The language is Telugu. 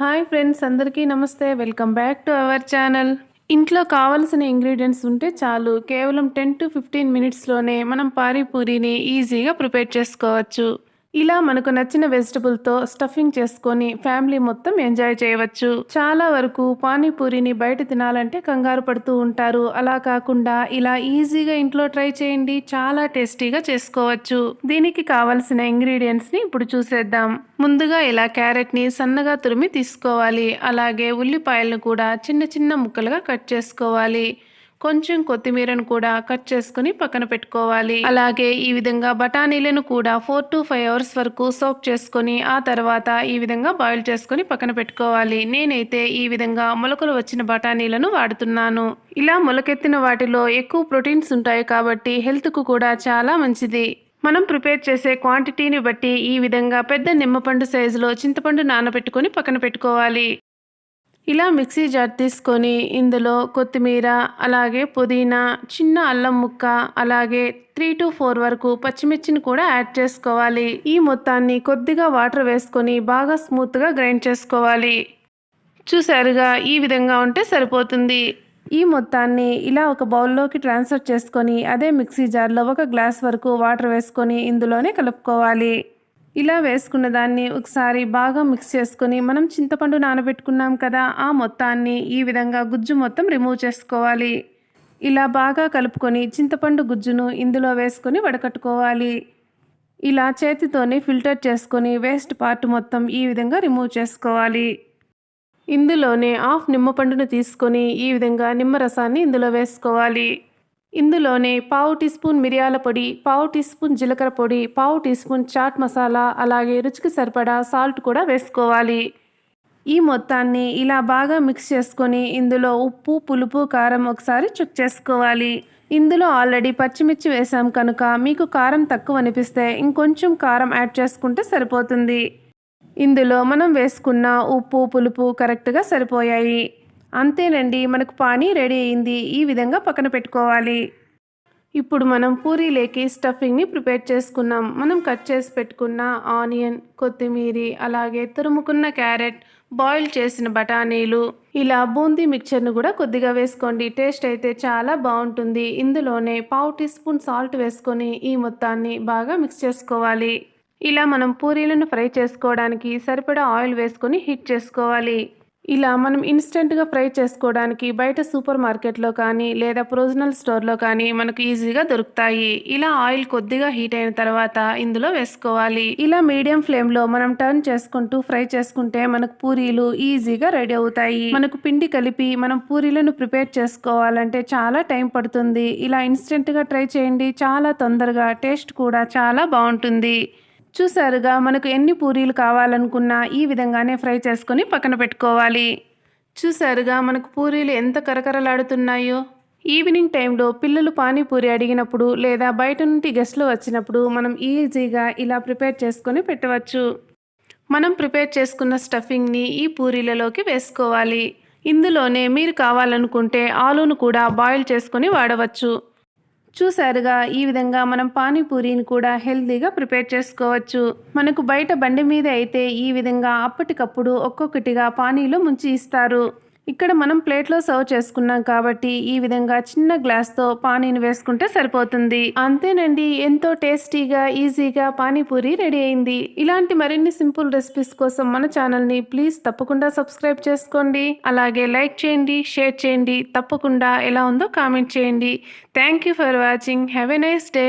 హాయ్ ఫ్రెండ్స్ అందరికీ నమస్తే. Welcome back to our channel. ఇంట్లో కావలసిన ఇంగ్రీడియంట్స్ ఉంటే చాలు. కేవలం టెన్ టు ఫిఫ్టీన్ మినిట్స్లోనే మనం పానీపూరిని ఈజీగా ప్రిపేర్ చేసుకోవచ్చు. ఇలా మనకు నచ్చిన వెజిటబుల్తో స్టఫింగ్ చేసుకొని ఫ్యామిలీ మొత్తం ఎంజాయ్ చేయవచ్చు. చాలా వరకు పానీపూరిని బయట తినాలంటే కంగారు పడుతూ ఉంటారు. అలా కాకుండా ఇలా ఈజీగా ఇంట్లో ట్రై చేయండి. చాలా టేస్టీగా చేసుకోవచ్చు. దీనికి కావలసిన ఇంగ్రీడియంట్స్ని ఇప్పుడు చూసేద్దాం. ముందుగా ఇలా క్యారెట్ని సన్నగా తురిమి తీసుకోవాలి. అలాగే ఉల్లిపాయలను కూడా చిన్న చిన్న ముక్కలుగా కట్ చేసుకోవాలి. కొంచెం కొత్తిమీరను కూడా కట్ చేసుకుని పక్కన పెట్టుకోవాలి. అలాగే ఈ విధంగా బఠానీలను కూడా ఫోర్ టు ఫైవ్ అవర్స్ వరకు సోక్ చేసుకొని ఆ తర్వాత ఈ విధంగా బాయిల్ చేసుకొని పక్కన పెట్టుకోవాలి. నేనైతే ఈ విధంగా మొలకలు వచ్చిన బఠానీలను వాడుతున్నాను. ఇలా మొలకెత్తిన వాటిలో ఎక్కువ ప్రోటీన్స్ ఉంటాయి కాబట్టి హెల్త్కు కూడా చాలా మంచిది. మనం ప్రిపేర్ చేసే క్వాంటిటీని బట్టి ఈ విధంగా పెద్ద నిమ్మపండు సైజులో చింతపండు నానబెట్టుకొని పక్కన పెట్టుకోవాలి. ఇలా మిక్సీ జార్ తీసుకొని ఇందులో కొత్తిమీర అలాగే పుదీనా చిన్న అల్లం ముక్క అలాగే త్రీ టు ఫోర్ వరకు పచ్చిమిర్చిని కూడా యాడ్ చేసుకోవాలి. ఈ మొత్తాన్ని కొద్దిగా వాటర్ వేసుకొని బాగా స్మూత్గా గ్రైండ్ చేసుకోవాలి. చూసారుగా ఈ విధంగా ఉంటే సరిపోతుంది. ఈ మొత్తాన్ని ఇలా ఒక బౌల్లోకి ట్రాన్స్ఫర్ చేసుకొని అదే మిక్సీ జార్లో ఒక గ్లాస్ వరకు వాటర్ వేసుకొని ఇందులోనే కలుపుకోవాలి. ఇలా వేసుకున్న దాన్ని ఒకసారి బాగా మిక్స్ చేసుకొని మనం చింతపండు నానబెట్టుకున్నాం కదా ఆ మొత్తాన్ని ఈ విధంగా గుజ్జు మొత్తం రిమూవ్ చేసుకోవాలి. ఇలా బాగా కలుపుకొని చింతపండు గుజ్జును ఇందులో వేసుకొని వడకట్టుకోవాలి. ఇలా చేతితోనే ఫిల్టర్ చేసుకొని వేస్ట్ పార్ట్ మొత్తం ఈ విధంగా రిమూవ్ చేసుకోవాలి. ఇందులోనే హాఫ్ నిమ్మపండును తీసుకొని ఈ విధంగా నిమ్మరసాన్ని ఇందులో వేసుకోవాలి. ఇందులోనే పావు టీ స్పూన్ మిరియాల పొడి పావు టీ స్పూన్ జీలకర్ర పొడి పావు టీ స్పూన్ చాట్ మసాలా అలాగే రుచికి సరిపడా సాల్ట్ కూడా వేసుకోవాలి. ఈ మొత్తాన్ని ఇలా బాగా మిక్స్ చేసుకొని ఇందులో ఉప్పు పులుపు కారం ఒకసారి చెక్ చేసుకోవాలి. ఇందులో ఆల్రెడీ పచ్చిమిర్చి వేసాం కనుక మీకు కారం తక్కువ అనిపిస్తే ఇంకొంచెం కారం యాడ్ చేసుకుంటే సరిపోతుంది. ఇందులో మనం వేసుకున్న ఉప్పు పులుపు కరెక్ట్గా సరిపోయాయి. అంతేనండి మనకు పానీ రెడీ అయింది ఈ విధంగా పక్కన పెట్టుకోవాలి. ఇప్పుడు మనం పూరీలేకి స్టఫింగ్ని ప్రిపేర్ చేసుకున్నాం. మనం కట్ చేసి పెట్టుకున్న ఆనియన్ కొత్తిమీరి అలాగే తురుముకున్న క్యారెట్ బాయిల్ చేసిన బఠానీలు ఇలా బూందీ మిక్చర్ను కూడా కొద్దిగా వేసుకోండి. టేస్ట్ అయితే చాలా బాగుంటుంది. ఇందులోనే పావు టీ స్పూన్ సాల్ట్ వేసుకొని ఈ మొత్తాన్ని బాగా మిక్స్ చేసుకోవాలి. ఇలా మనం పూరీలను ఫ్రై చేసుకోవడానికి సరిపడా ఆయిల్ వేసుకొని హీట్ చేసుకోవాలి. ఇలా మనం ఇన్స్టెంట్గా ఫ్రై చేసుకోవడానికి బయట సూపర్ మార్కెట్లో కానీ లేదా ప్రొవిజనల్ స్టోర్లో కానీ మనకు ఈజీగా దొరుకుతాయి. ఇలా ఆయిల్ కొద్దిగా హీట్ అయిన తర్వాత ఇందులో వేసుకోవాలి. ఇలా మీడియం ఫ్లేమ్లో మనం టర్న్ చేసుకుంటూ ఫ్రై చేసుకుంటే మనకు పూరీలు ఈజీగా రెడీ అవుతాయి. మనకు పిండి కలిపి మనం పూరీలను ప్రిపేర్ చేసుకోవాలంటే చాలా టైం పడుతుంది. ఇలా ఇన్స్టెంట్గా ట్రై చేయండి. చాలా తొందరగా టేస్ట్ కూడా చాలా బాగుంటుంది. చూసారుగా మనకు ఎన్ని పూరీలు కావాలనుకున్నా ఈ విధంగానే ఫ్రై చేసుకొని పక్కన పెట్టుకోవాలి. చూసారుగా మనకు పూరీలు ఎంత కరకరలాడుతున్నాయో. ఈవినింగ్ టైంలో పిల్లలు పానీపూరి అడిగినప్పుడు లేదా బయట నుండి గెస్ట్లు వచ్చినప్పుడు మనం ఈజీగా ఇలా ప్రిపేర్ చేసుకొని పెట్టవచ్చు. మనం ప్రిపేర్ చేసుకున్న స్టఫింగ్ని ఈ పూరీలలోకి వేసుకోవాలి. ఇందులోనే మీరు కావాలనుకుంటే ఆలూను కూడా బాయిల్ చేసుకొని వాడవచ్చు. చూసారుగా ఈ విధంగా మనం పానీపూరిని కూడా హెల్తీగా ప్రిపేర్ చేసుకోవచ్చు. మనకు బయట బండి మీద అయితే ఈ విధంగా అప్పటికప్పుడు ఒక్కొక్కటిగా పానీలో ముంచి ఇస్తారు. ఇక్కడ మనం ప్లేట్లో సర్వ్ చేసుకున్నాం కాబట్టి ఈ విధంగా చిన్న గ్లాస్తో పానీని వేసుకుంటే సరిపోతుంది. అంతేనండి ఎంతో టేస్టీగా ఈజీగా పానీపూరి రెడీ అయింది. ఇలాంటి మరిన్ని సింపుల్ రెసిపీస్ కోసం మన ఛానల్ని ప్లీజ్ తప్పకుండా సబ్స్క్రైబ్ చేసుకోండి. అలాగే లైక్ చేయండి షేర్ చేయండి. తప్పకుండా ఎలా ఉందో కామెంట్ చేయండి. Thank you for watching. Have a nice day.